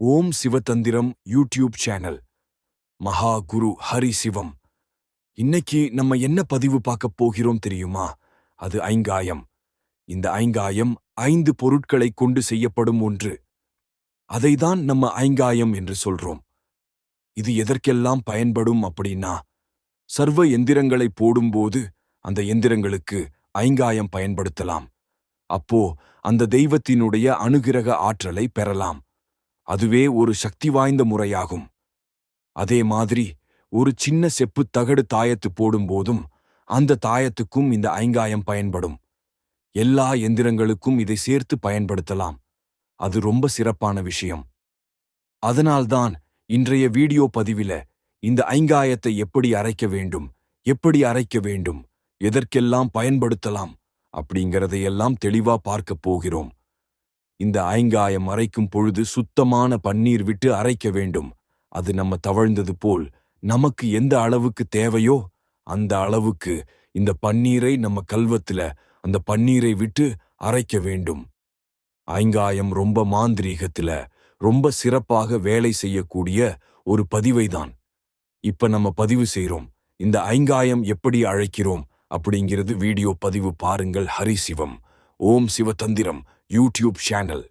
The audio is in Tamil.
ஓம் சிவதந்திரம் யூடியூப் சேனல். மகா குரு ஹரி சிவம். இன்னைக்கு நம்ம என்ன பதிவு பார்க்க போகிறோம் தெரியுமா? அது ஐங்காயம். இந்த ஐங்காயம் ஐந்து பொருட்களை கொண்டு செய்யப்படும் ஒன்று. அதைதான் நம்ம ஐங்காயம் என்று சொல்றோம். இது எதற்கெல்லாம் பயன்படும் அப்படின்னா சர்வ எந்திரங்களை போடும்போது அந்த எந்திரங்களுக்கு ஐங்காயம் பயன்படுத்தலாம். அப்போ அந்த தெய்வத்தினுடைய அனுகிரக ஆற்றலை பெறலாம். அதுவே ஒரு சக்தி வாய்ந்த முறையாகும். அதே மாதிரி ஒரு சின்ன செப்பு தகடு தாயத்து போடும்போதும் அந்த தாயத்துக்கும் இந்த ஐங்காயம் பயன்படும். எல்லா எந்திரங்களுக்கும் இதை சேர்த்து பயன்படுத்தலாம். அது ரொம்ப சிறப்பான விஷயம். அதனால்தான் இன்றைய வீடியோ பதிவில இந்த ஐங்காயத்தை எப்படி அரைக்க வேண்டும் எப்படி அரைக்க வேண்டும் எதற்கெல்லாம் பயன்படுத்தலாம் அப்படிங்கிறதையெல்லாம் தெளிவா பார்க்கப் போகிறோம். இந்த ஐங்காயம் அரைக்கும் பொழுது சுத்தமான பன்னீர் விட்டு அரைக்க வேண்டும். அது நம்ம தவழ்ந்தது போல் நமக்கு எந்த அளவுக்கு தேவையோ அந்த அளவுக்கு இந்த பன்னீரை நம்ம கல்வத்துல அந்த பன்னீரை விட்டு அரைக்க வேண்டும். ஐங்காயம் ரொம்ப மாந்திரீகத்துல ரொம்ப சிறப்பாக வேலை செய்யக்கூடிய ஒரு பதிவைதான். இப்ப நம்ம பதிவு செய்கிறோம் இந்த ஐங்காயம் எப்படி அழைக்கிறோம் அப்படிங்கிறது வீடியோ பதிவு பாருங்கள். ஹரிசிவம். Om Sivathanthiram YouTube channel.